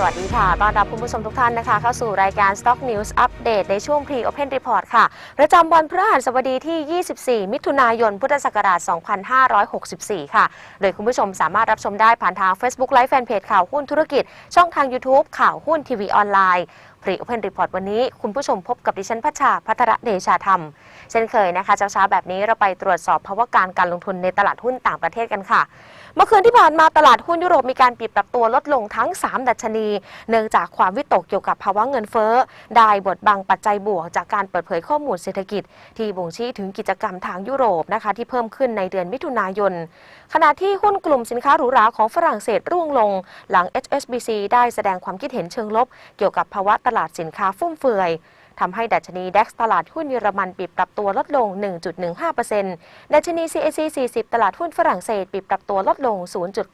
สวัสดีค่ะ ต้อนรับคุณผู้ชมทุกท่านนะคะ เข้าสู่รายการ Stock News Update ในช่วง Pre Open Report ค่ะ ประจำวันพฤหัสบดีที่ 24 มิถุนายน พุทธศักราช 2564 ค่ะ โดยคุณผู้ชมสามารถรับชมได้ผ่านทาง Facebook Live Fanpage ข่าวหุ้นธุรกิจ ช่องทาง YouTube ข่าวหุ้นทีวีออนไลน์ Pre Open Report วันนี้ คุณผู้ชมพบกับดิฉันพัชชาพัทระเดชาธรรม เช่นเคยนะคะเช้าๆแบบนี้เราไปตรวจสอบภาวะการการลงทุนในตลาดหุ้นต่างประเทศกันค่ะ เมื่อคืนที่ผ่านมาตลาดหุ้นยุโรปมีการปิดปรับตัวลดลงทั้ง 3 ดัชนี เนื่องจากความวิตกเกี่ยวกับภาวะเงินเฟ้อได้บทบังปัจจัยบวกจากการเปิดเผยข้อมูลเศรษฐกิจ ที่บ่งชี้ถึงกิจกรรมทางยุโรปนะคะที่เพิ่มขึ้นในเดือนมิถุนายน ขณะที่หุ้นกลุ่มสินค้าหรูหราของฝรั่งเศสร่วงลง หลัง HSBC ได้แสดงความคิดเห็นเชิงลบ เกี่ยวกับภาวะตลาดลาดสินค้าฟุ่มเฟือยทำให้ดัชนี DAX ตลาดหุ้นเยอรมันปิดปรับตัวลดลง 1.15%ดัชนี CAC 40 ตลาดหุ้นฝรั่งเศสปิดปรับตัวลดลง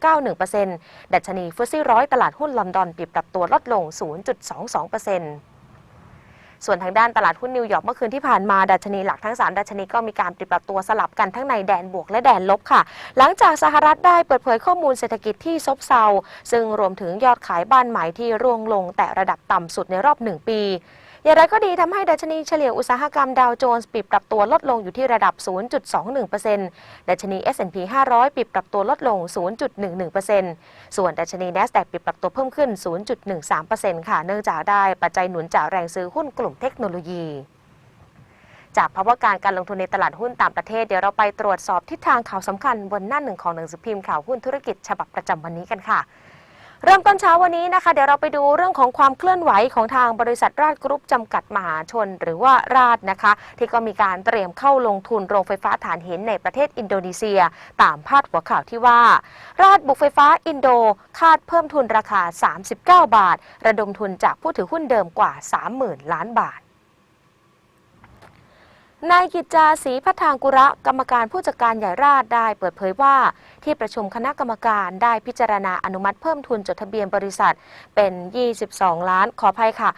0.91%ดัชนีฟุตซี่ร้อยตลาดหุ้นลอนดอนปิดปรับตัวลดลง 0.22% ส่วนทางด้านตลาดหุ้นนิวยอร์กเมื่อคืนที่ผ่านมาดัชนีหลักทั้ง 3 ดัชนีก็มีการปรับตัวสลับกันทั้งในแดนบวกและแดนลบค่ะ หลังจากสหรัฐได้เปิดเผยข้อมูลเศรษฐกิจที่ซบเซาซึ่งรวมถึงยอดขายบ้านใหม่ที่ร่วงลงแต่ระดับต่ำสุดในรอบ 1 ปี อย่างไรก็ดีทำให้ดัชนีเฉลี่ยอุตสาหกรรมดาวโจนส์ปิดปรับตัวลดลงอยู่ที่ระดับ 0.21%ดัชนี S&P 500 ปิดปรับตัวลดลง 0.11%ส่วนดัชนี NASDAQ ปิดปรับตัวเพิ่มขึ้น 0.13%ค่ะ เนื่องจากได้ปัจจัยหนุนจากแรงซื้อหุ้นกลุ่มเทคโนโลยีจากภาวะการการลงทุนในตลาดหุ้นต่างประเทศ เดี๋ยวเราไปตรวจสอบทิศทางข่าวสำคัญบนหน้าหนึ่งของหนังสือพิมพ์ข่าวหุ้นธุรกิจฉบับประจำวันนี้กันค่ะ เริ่มต้นเช้าวันนี้นะคะ เดี๋ยวเราไปดูเรื่องของความเคลื่อนไหวของทางบริษัทราชกรุ๊ปจำกัดมหาชน หรือว่าราชนะคะ ที่ก็มีการเตรียมเข้าลงทุนโรงไฟฟ้าฐานหินในประเทศอินโดนีเซีย ตามพาดหัวข่าวที่ว่า ราชบุกไฟฟ้าอินโดคาดเพิ่มทุนราคา 39 บาท ระดมทุนจากผู้ถือหุ้นเดิมกว่า 30,000 ล้านบาท นายกิจจาศรีพัฒทางกุระกรรมการผู้จัดการใหญ่ราชได้เปิดเผยว่า ที่ประชุมคณะกรรมการได้พิจารณาอนุมัติเพิ่มทุนจดทะเบียนบริษัท เป็น 22 ล้านขออภัยค่ะ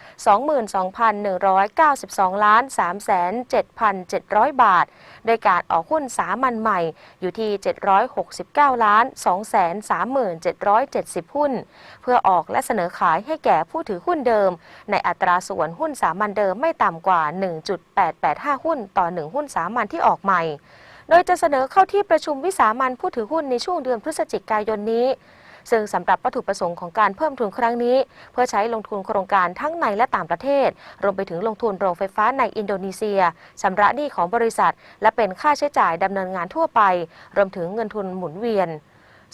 22,192 ล้าน 3,7700 บาท โดยการออกหุ้นสามัญใหม่อยู่ที่ 769 ล้าน 237,770 หุ้น เพื่อออกและเสนอขายให้แก่ผู้ถือหุ้นเดิม ในอัตราส่วนหุ้นสามัญเดิมไม่ต่ำกว่า 1.885 หุ้นต่อ 1 หุ้นสามัญที่ออกใหม่ โดยจะเสนอเข้าที่ประชุมวิสามันผู้ถือหุ้นในช่วงเดือนพฤศจิกายนนี้ ซึ่งสำหรับวัตถุประสงค์ของการเพิ่มทุนครั้งนี้ เพื่อใช้ลงทุนโครงการทั้งในและต่างประเทศ รวมไปถึงลงทุนโรงไฟฟ้าในอินโดนีเซียชำระหนี้ของบริษัท และเป็นค่าใช้จ่ายดำเนินงานทั่วไป รวมถึงเงินทุนหมุนเวียน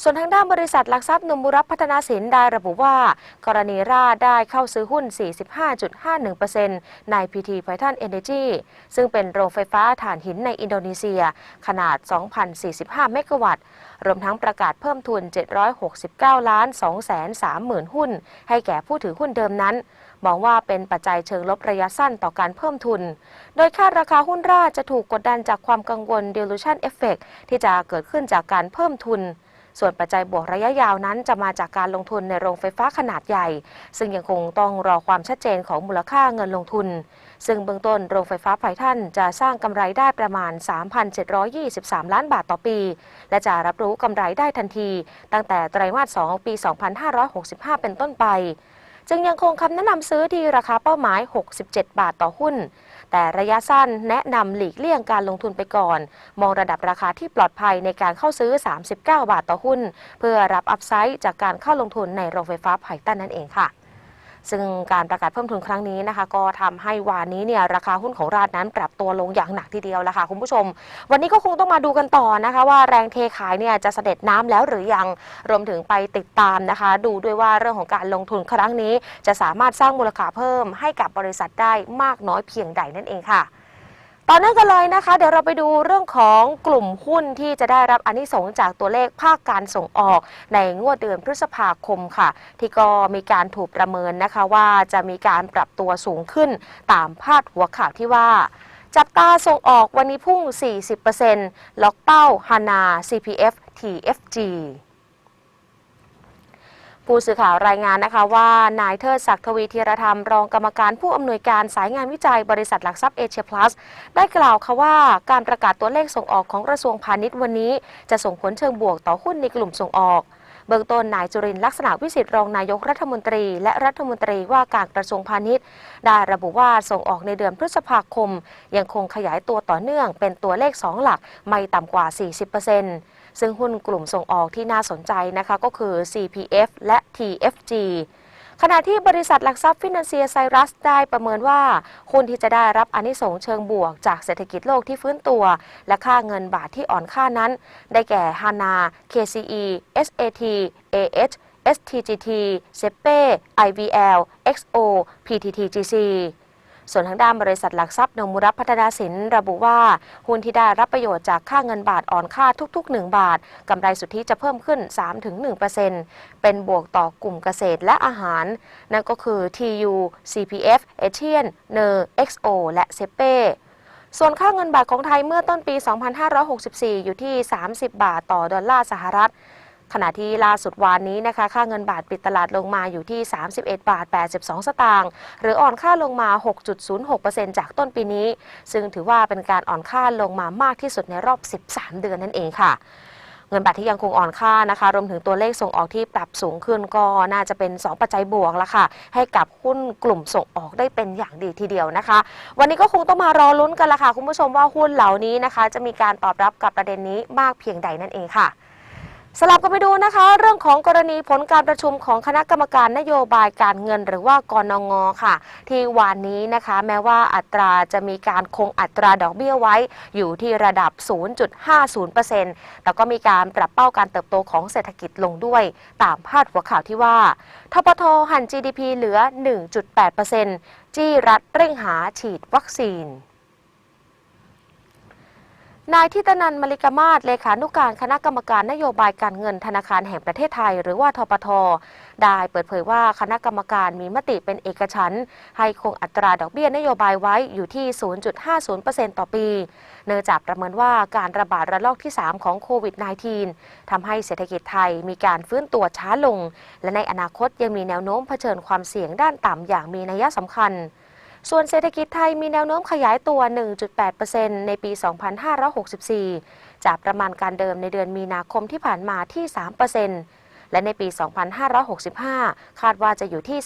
ส่วนทางด้านบริษัทหลักทรัพย์นุมบุรับพัฒนาสินได้ระบุว่า กรณีราได้เข้าซื้อหุ้น 45.51%ใน PT Python Energy ซึ่งเป็นโรงไฟฟ้าถ่านหินในอินโดนีเซีย ขนาด 2,045 เมกะวัตต์ รวมทั้งประกาศเพิ่มทุน 769 ล้าน230,000 หุ้น ให้แก่ผู้ถือหุ้นเดิมนั้น มองว่าเป็นปัจจัยเชิงลบระยะสั้นต่อการเพิ่มทุน โดยคาดราคาหุ้นราจะถูกกดดันจากความกังวล dilution effect ที่จะเกิดขึ้นจากการเพิ่มทุน ส่วนปัจจัยบวกระยะยาวนั้นจะมาจากการลงทุนในโรงไฟฟ้าขนาดใหญ่ ซึ่งยังคงต้องรอความชัดเจนของมูลค่าเงินลงทุน ซึ่งเบื้องต้นโรงไฟฟ้าไผ่ท่านจะสร้างกำไรได้ประมาณ 3,723 ล้านบาทต่อปี และจะรับรู้กำไรได้ทันที ตั้งแต่ไตรมาส 2 ปี 2565 เป็นต้นไป จึงยังคงคำแนะนำซื้อที่ราคาเป้าหมาย 67 บาทต่อหุ้น แต่ระยะสั้นแนะนำหลีกเลี่ยงการลงทุนไปก่อน มองระดับราคาที่ปลอดภัยในการเข้าซื้อ 39 บาทต่อหุ้น เพื่อรับอัพไซด์จากการเข้าลงทุนในโรงไฟฟ้าไผ่ต้นนั่นเองค่ะ ซึ่งการประกาศเพิ่มทุนครั้งนี้นะคะ ก็ทำให้วานนี้เนี่ยราคาหุ้นของราชนั้นปรับตัวลงอย่างหนักทีเดียวแล้วค่ะคุณผู้ชม วันนี้ก็คงต้องมาดูกันต่อนะคะ ว่าแรงเทขายเนี่ยจะเสด็จน้ำแล้วหรือยังรวมถึงไปติดตามนะคะ ดูด้วยว่าเรื่องของการลงทุนครั้งนี้ จะสามารถสร้างมูลค่าเพิ่มให้กับบริษัทได้มากน้อยเพียงใดนั่นเองค่ะ ต่อเนื่องกันเลยนะคะ เดี๋ยวเราไปดูเรื่องของกลุ่มหุ้นที่จะได้รับอนิสงส์จากตัวเลขภาคการส่งออก ในงวดเดือนพฤษภาคมค่ะ ที่ก็มีการถูกประเมินนะคะว่าจะมีการปรับตัวสูงขึ้นตามพาดหัวข่าวที่ว่าจับตาส่งออกวันนี้พุ่ง 40%ล็อกเป้าฮานา CPF TFG ผู้สื่อข่าวรายงานนะคะว่านายเทิดศักดิ์ทวีธีรธรรม รองกรรมการผู้อำนวยการสายงานวิจัยบริษัทหลักทรัพย์เอเชียพลัสได้กล่าวค่ะว่าการประกาศตัวเลขส่งออกของกระทรวงพาณิชย์วันนี้จะส่งผลเชิงบวกต่อหุ้นในกลุ่มส่งออกเบื้องต้นนายจุรินทร์ลักษณะวิสิทธิ์รองนายกรัฐมนตรี และรัฐมนตรีว่าการกระทรวงพาณิชย์ ได้ระบุว่าส่งออกในเดือนพฤษภาคม ยังคงขยายตัวต่อเนื่องเป็นตัวเลข 2 หลักไม่ต่ำกว่า 40% ซึ่งหุ้นกลุ่มส่งออกที่น่าสนใจนะคะก็คือ CPF และ TFG ขณะที่บริษัทหลักทรัพย์ฟินแลนเซียไซรัสได้ประเมินว่าหุ้นที่จะได้รับอนิสงส์เชิงบวกจากเศรษฐกิจโลกที่ฟื้นตัว และค่าเงินบาทที่อ่อนค่านั้น ได้แก่ฮานา KCE SAT AH STGT SEPE IVL XO PTTGC ส่วนทางด้านบริษัทหลักทรัพย์นมุรัพัฒนาสินระบุว่า หุ้นที่ได้รับประโยชน์จากค่าเงินบาทอ่อนค่าทุก ๆ 1 บาทกำไรสุทธิจะเพิ่มขึ้น 3-1%เป็นบวกต่อกลุ่มเกษตรและอาหาร นั่นก็คือ TU CPF a t i a n NER XO และ SEPE ส่วนค่าเงินบาทของไทยเมื่อต้นปี 2564 อยู่ที่ 30 บาทต่อดอลลาร์สหรัฐ ขณะที่ล่าสุดวานนี้นะคะค่าเงินบาทปิดตลาดลงมาอยู่ที่ 31 บาท 82 สตางค์หรืออ่อนค่าลงมา 6.06%จากต้นปีนี้ ซึ่งถือว่าเป็นการอ่อนค่าลงมามากที่สุดในรอบ 13 เดือนนั่นเองค่ะเงินบาทที่ยังคงอ่อนค่านะคะ รวมถึงตัวเลขส่งออกที่ปรับสูงขึ้นก็น่าจะเป็น 2 ปัจจัยบวกละค่ะ ให้กับหุ้นกลุ่มส่งออกได้เป็นอย่างดีทีเดียวนะคะ วันนี้ก็คงต้องมารอลุ้นกันละค่ะ คุณผู้ชมว่าหุ้นเหล่านี้นะคะ จะมีการตอบรับกับประเด็นนี้มากเพียงใดนั่นเองค่ะ สลับกันไปดูนะคะ เรื่องของกรณีผลการประชุมของคณะกรรมการนโยบายการเงินหรือว่ากนงค่ะ ที่วานนี้นะคะ แม้ว่าอัตราจะมีการคงอัตราดอกเบี้ยไว้ อยู่ที่ระดับ 0.50%แต่ก็มีการปรับเป้าการเติบโตของเศรษฐกิจลงด้วย ตามพาดหัวข่าวที่ว่าทปทหัน GDP เหลือ 1.8%จี้รัฐเร่งหาฉีดวัคซีน นายทิตนันมลิกมาศเลขานุการคณะกรรมการนโยบายการเงินธนาคารแห่งประเทศไทย หรือว่าทปท ได้เปิดเผยว่าคณะกรรมการมีมติเป็นเอกฉันท์ให้คงอัตราดอกเบี้ยนโยบายไว้อยู่ที่ 0.50%ต่อปี เนื่องจากประเมินว่าการระบาดระลอกที่ 3 ของโควิด -19 ทำให้เศรษฐกิจไทยมีการฟื้นตัวช้าลง และในอนาคตยังมีแนวโน้มเผชิญความเสี่ยงด้านต่ำอย่างมีนัยสำคัญ ส่วนเศรษฐกิจไทยมีแนวโน้มขยายตัว 1.8%ในปี 2564 จากประมาณการเดิมในเดือนมีนาคมที่ผ่านมาที่ 3%และในปี 2565 คาดว่าจะอยู่ที่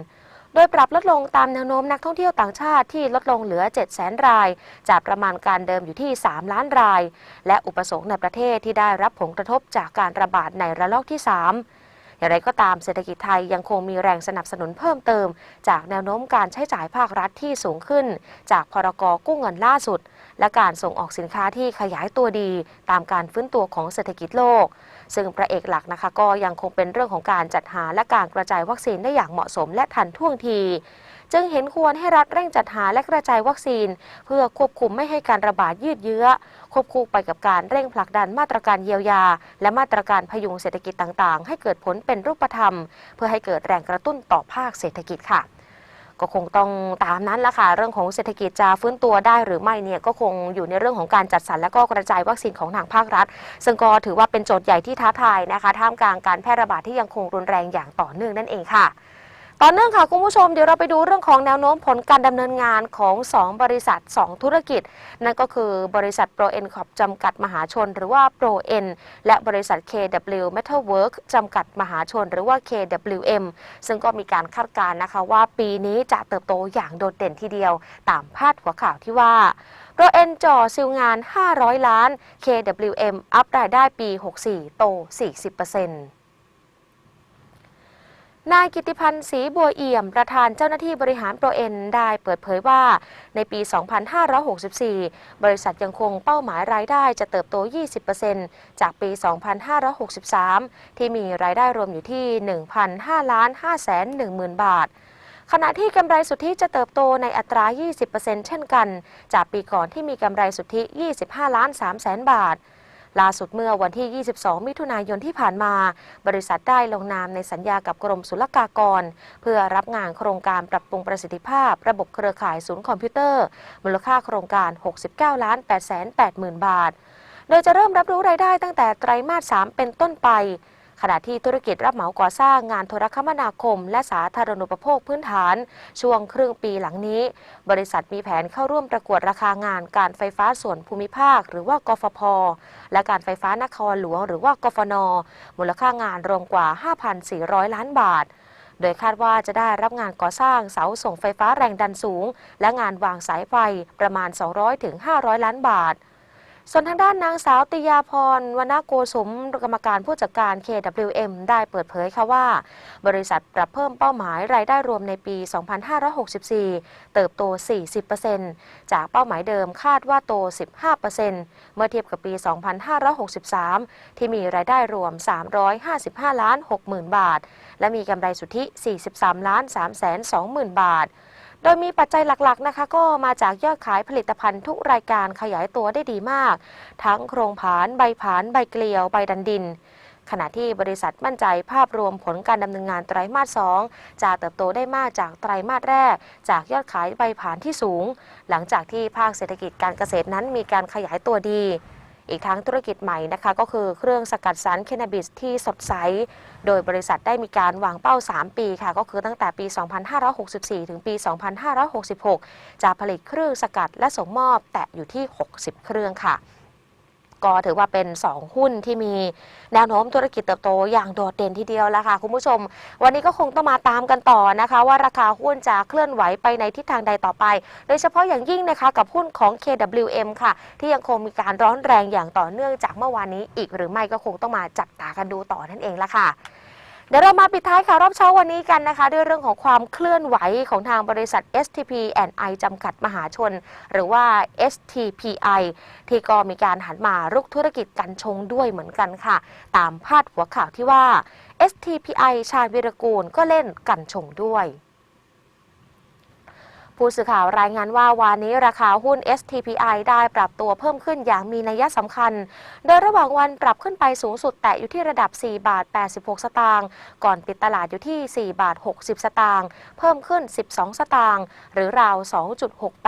3.9%โดยปรับลดลงตามแนวโน้มนักท่องเที่ยวต่างชาติที่ลดลงเหลือ 700,000ราย จากประมาณการเดิมอยู่ที่ 3 ล้านราย และอุปสงค์ในประเทศที่ได้รับผลกระทบจากการระบาดในระลอกที่ 3 อย่างไรก็ตามเศรษฐกิจไทยยังคงมีแรงสนับสนุนเพิ่มเติม จากแนวโน้มการใช้จ่ายภาครัฐที่สูงขึ้น จากพรกกู้เงินล่าสุด และการส่งออกสินค้าที่ขยายตัวดี ตามการฟื้นตัวของเศรษฐกิจโลก ซึ่งพระเอกหลักนะคะก็ยังคงเป็นเรื่องของการจัดหาและการกระจายวัคซีนได้อย่างเหมาะสมและทันท่วงที จึงเห็นควรให้รัฐเร่งจัดหาและกระจายวัคซีน เพื่อควบคุมไม่ให้การระบาดยืดเยื้อ ควบคู่ไปกับการเร่งผลักดันมาตรการเยียวยา และมาตรการพยุงเศรษฐกิจต่างๆ ให้เกิดผลเป็นรูปธรรม เพื่อให้เกิดแรงกระตุ้นต่อภาคเศรษฐกิจค่ะก็คงต้องตามนั้นละค่ะ เรื่องของเศรษฐกิจจะฟื้นตัวได้หรือไม่เนี่ยก็คงอยู่ในเรื่องของการจัดสรรและก็กระจายวัคซีนของทางภาครัฐ ซึ่งก็ถือว่าเป็นโจทย์ใหญ่ที่ท้าทายนะคะ ท่ามกลางการแพร่ระบาดที่ยังคงรุนแรงอย่างต่อเนื่องนั่นเองค่ะ ต่อเนื่องค่ะคุณผู้ชมเดี๋ยวเราไปดูเรื่องของแนวโน้มผลการดำเนินงานของ 2 บริษัท 2 ธุรกิจ นั่นก็คือบริษัท Pro N Corp จำกัดมหาชน หรือว่า Pro N และบริษัท KW Metalwork จำกัดมหาชน หรือว่า KWM ซึ่งก็มีการคาดการณ์นะคะว่าปีนี้จะเติบโตอย่างโดดเด่นทีเดียว ตามพาดหัวข่าวที่ว่า Pro N จ่อซิลงาน 500 ล้าน KWM อัพรายได้ปี 64 โต 40% นายกิติพันธ์ศรีบัวเอี่ยม ประธานเจ้าหน้าที่บริหารโปรเอ็นได้เปิดเผยว่า ในปี 2564 บริษัทยังคงเป้าหมายรายได้จะเติบโต 20%จากปี 2563 ที่มีรายได้รวมอยู่ที่ 1,005ล้าน5แสน10,000 บาทขณะที่กำไรสุทธิจะเติบโตในอัตรา 20%เช่นกัน จากปีก่อนที่มีกำไรสุทธิ 25 ล้าน3แสนบาท ล่าสุดเมื่อวันที่ 22 มิถุนายนที่ผ่านมา บริษัทได้ลงนามในสัญญากับกรมศุลกากร เพื่อรับงานโครงการปรับปรุงประสิทธิภาพ ระบบเครือข่ายศูนย์คอมพิวเตอร์ มูลค่าโครงการ 69 ล้าน8 8 0 0 0 0 บาท โดยจะเริ่มรับรู้รายได้ตั้งแต่ไตรมาส 3 เป็นต้นไป ขณะที่ธุรกิจรับเหมาก่อสร้างงานโทรคมนาคม และสาธารณูปโภคพื้นฐาน ช่วงครึ่งปีหลังนี้ บริษัทมีแผนเข้าร่วมประกวดราคางานการไฟฟ้าส่วนภูมิภาค หรือว่ากฟผและการไฟฟ้านครหลวง หรือว่ากฟน มูลค่างานรวมกว่า 5,400 ล้านบาทโดยคาดว่าจะได้รับงานก่อสร้างเสาส่งไฟฟ้าแรงดันสูง และงานวางสายไฟประมาณ 200-500 ล้านบาท ส่วนทางด้านนางสาวติยาพรวนาโกสมกรรมการผู้จัดการ KWM ได้เปิดเผยค่ะว่า บริษัทปรับเพิ่มเป้าหมายรายได้รวมในปี 2564 เติบโต 40%จากเป้าหมายเดิมคาดว่าโต 15%เมื่อเทียบกับปี 2563 ที่มีรายได้รวม 355 ล้าน 60,000 บาท และมีกำไรสุทธิ 43 ล้าน 320,000 บาท โดยมีปัจจัยหลักๆนะคะ ก็มาจากยอดขายผลิตภัณฑ์ทุกรายการขยายตัวได้ดีมาก ทั้งโครงผาน ใบผาน ใบเกลียว ใบดันดิน ขณะที่บริษัทมั่นใจภาพรวมผลการดำเนินงานไตรมาส 2 จะเติบโตได้มากจากไตรมาสแรก จากยอดขายใบผานที่สูง หลังจากที่ภาคเศรษฐกิจการเกษตรนั้นมีการขยายตัวดี อีกทั้งธุรกิจใหม่นะคะก็คือเครื่องสกัดสารแคนาบิสที่สดใส โดยบริษัทได้มีการวางเป้า 3 ปีค่ะ ก็คือตั้งแต่ปี 2564 ถึงปี 2566 จะผลิตเครื่องสกัดและส่งมอบแตะอยู่ที่ 60 เครื่องค่ะ ก็ถือว่าเป็น 2 หุ้นที่มีแนวโน้มธุรกิจเติบโตอย่างโดดเด่นทีเดียวแล้วค่ะ คุณผู้ชม วันนี้ก็คงต้องมาตามกันต่อนะคะ ว่าราคาหุ้นจะเคลื่อนไหวไปในทิศทางใดต่อไป โดยเฉพาะอย่างยิ่งนะคะกับหุ้นของ KWM ค่ะ ที่ยังคงมีการร้อนแรงอย่างต่อเนื่องจากเมื่อวานนี้อีกหรือไม่ก็คงต้องมาจับตากันดูต่อนั่นเองละค่ะ เดี๋ยวเรามาปิดท้ายค่ะรอบเช้าวันนี้กันนะคะ ด้วยเรื่องของความเคลื่อนไหวของทางบริษัท STP I จำกัดมหาชน หรือว่า STPI ที่ก็มีการหันมารุกธุรกิจกันชงด้วยเหมือนกันค่ะ ตามพาดหัวข่าวที่ว่า STPI ชาญวิรกูลก็เล่นกันชงด้วย ผู้สื่อข่าวรายงานว่าวานนี้ราคาหุ้น STPI ได้ปรับตัวเพิ่มขึ้นอย่างมีนัยสำคัญ โดยระหว่างวันปรับขึ้นไปสูงสุดแตะอยู่ที่ระดับ 4 บาท 86 สตางค์ ก่อนปิดตลาดอยู่ที่ 4 บาท 60 สตางค์ เพิ่มขึ้น 12 สตางค์ หรือราว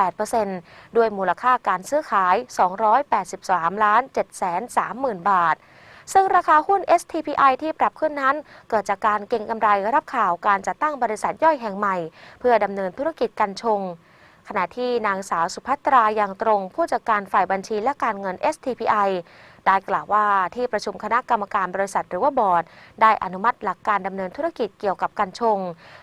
2.68%ด้วยมูลค่าการซื้อขาย 283 ล้าน730,000 บาท ซึ่งราคาหุ้น STPI ที่ปรับขึ้นนั้น เกิดจากการเก็งกำไรรับข่าวการจัดตั้งบริษัทย่อยแห่งใหม่ เพื่อดำเนินธุรกิจกันชง ขณะที่นางสาวสุภัตรายังตรง ผู้จัดการฝ่ายบัญชีและการเงิน STPI ได้กล่าวว่าที่ประชุมคณะกรรมการบริษัทหรือว่าบอร์ด ได้อนุมัติหลักการดำเนินธุรกิจเกี่ยวกับการชง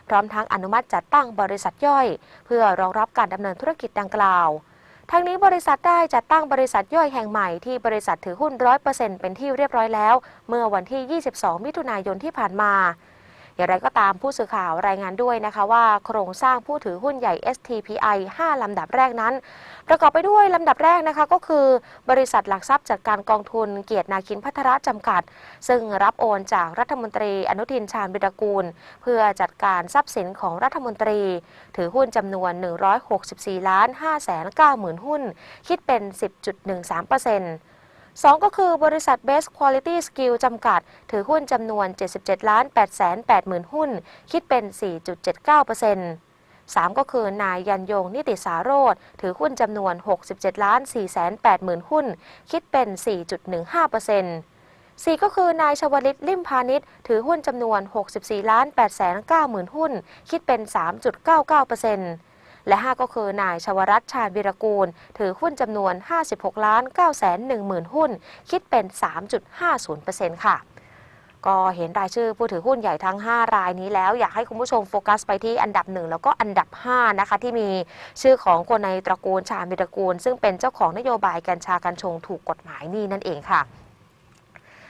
พร้อมทั้งอนุมัติจัดตั้งบริษัทย่อย เพื่อรองรับการดำเนินธุรกิจดังกล่าว ทั้งนี้บริษัทได้จัดตั้งบริษัทย่อยแห่งใหม่ที่บริษัทถือหุ้น 100%เป็นที่เรียบร้อยแล้ว เมื่อวันที่ 22 มิถุนายนที่ผ่านมา อย่างไรก็ตามผู้สื่อข่าวรายงานด้วยนะคะว่าโครงสร้างผู้ถือหุ้นใหญ่ STPI 5 ลำดับแรกนั้น ประกอบไปด้วยลำดับแรกนะคะก็คือบริษัทหลักทรัพย์จัดการกองทุนเกียรตินาคินพัทระจำกัด ซึ่งรับโอนจากรัฐมนตรีอนุทินชาญวิรกูล เพื่อจัดการทรัพย์สินของรัฐมนตรี ถือหุ้นจำนวน 164ล้าน5แสน9หมื่นหุ้น คิดเป็น 10.13% 2 ก็คือบริษัท Best Quality Skill จำกัด ถือหุ้นจำนวน 77,880,000หุ้น คิดเป็น 4.79% 3 ก็คือนายยันยงนิติสารโรธถือหุ้นจำนวน 67,480,000 หุ้น คิดเป็น 4.15% 4 ก็คือนายชวลิตลิมพาณิชถือหุ้นจำนวน 64,890,000 หุ้น คิดเป็น 3.99% และ 5 ก็คือนายชวรัตชาญวิรกูล ถือหุ้นจำนวน 56ล้าน9แสน1หมื่นหุ้น คิดเป็น 3.50%ค่ะก็เห็นรายชื่อผู้ถือหุ้นใหญ่ทั้ง 5 รายนี้แล้ว อยากให้คุณผู้ชมโฟกัสไปที่อันดับ 1 แล้วก็อันดับ 5 นะคะ ที่มีชื่อของคนในตระกูลชาญวิรกูล ซึ่งเป็นเจ้าของนโยบายกัญชากัญชงถูกกฎหมายนี่นั่นเองค่ะ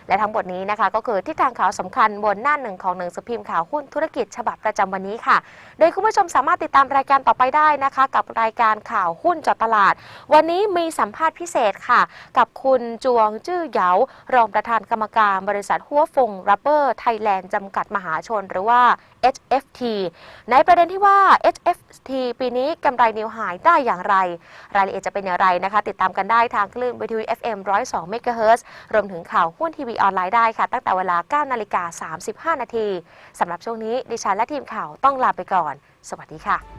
และทั้งหมดนี้นะคะ ก็คือที่ทางข่าวสำคัญบนหน้าหนึ่งของหนังสือพิมพ์ข่าวหุ้นธุรกิจฉบับประจำวันนี้ค่ะ โดยคุณผู้ชมสามารถติดตามรายการต่อไปได้นะคะ กับรายการข่าวหุ้นจาะตลาด วันนี้มีสัมภาษณ์พิเศษค่ะ กับคุณจวงจื้อเหยารองประธานกรรมการบริษัทหัวฟงรับเบอร์ไทยแลนด์จำกัดมหาชน หรือว่า HFT ในประเด็นที่ว่า HFT ปีนี้กำไรนิวไฮได้อย่างไร รายละเอียดจะเป็นอย่างไรนะคะ ติดตามกันได้ทางคลื่นวิทยุ FM 102 MHz รวมถึงข่าวหุ้นทีวีออนไลน์ได้ค่ะ ตั้งแต่เวลา 9 นาฬิกา 35 นาทีสำหรับช่วงนี้ดิฉันและทีมข่าวต้องลาไปก่อน สวัสดีค่ะ